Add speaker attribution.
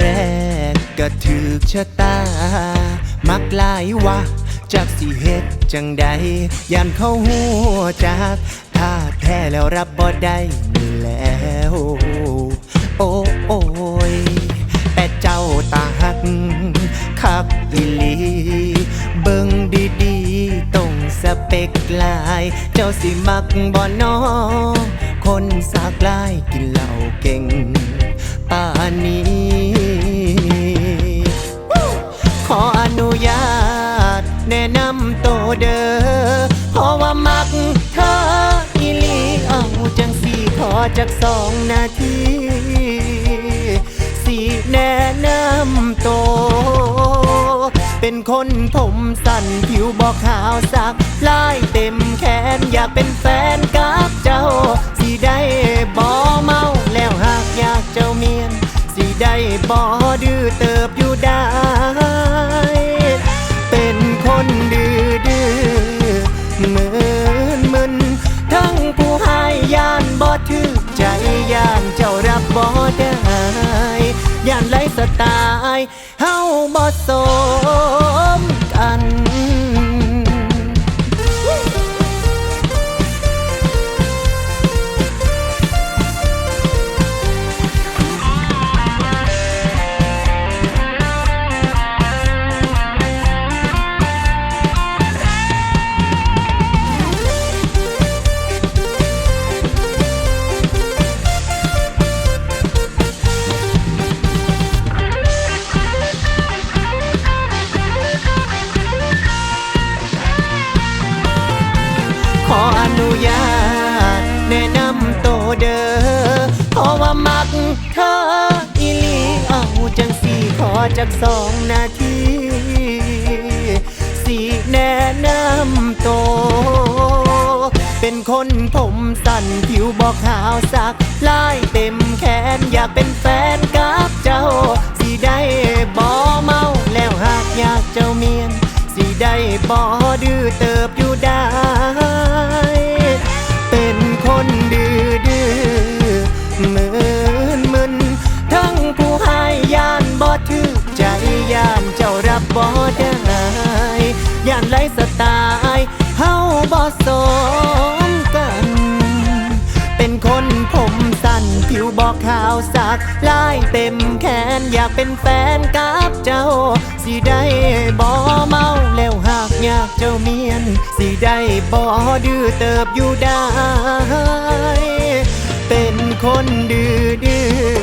Speaker 1: แรกก็ถือชะตา มักหลายวะจากสิเฮ็ดจังใดยันเข้าหัวจากถ้าแท้แล้วรับบ่ได้นี่แล้ว โอ้โอ้ยแต่เจ้าตาหักคักอีหลีเบิ่งดีๆตรงสเปกลาย เจ้าสิมักบ่นอคนสากลายกินเหล้าเก่ง นะนำตัวเด้อเพราะว่ามักเธออีหลีเอาจังสี่ขอจากสองนาทีสีแนะนำตัวเป็นคนผมสั้นผิวบอกขาวสักลายเต็มแขนอยากเป็นแฟนกับเจ้า สีได้บอเมาแล้วหากอยากเจ้าเมียน สีได้บอดื้อเติบอยู่ รับบ่ได้ย่านไรสไตล์เฮาบ่สมกัน ว่ามักเธออีลีเอาจังสี่ขอจากสองนาทีสีแนะนำตัวเป็นคนผมสั้นผิวบอกขาวสักลายเต็มแขนอยากเป็นแฟนกับเจ้า สีได้บอเมาแล้วหากอยากเจ้าเมียน สีได้บอดื้อเติบอยู่ได้านไรสไตล์เฮาบ่สมกัน เป็นคนผมสั้นผิวบอกขาวสักลายเต็มแขนอยากเป็นแฟนกับเจ้า สิได้บ่เมาแล้วหากอยากเจ้าเมียน สิได้บ่ดื้อเติบอยู่ได้ เป็นคนดื้อดื้อ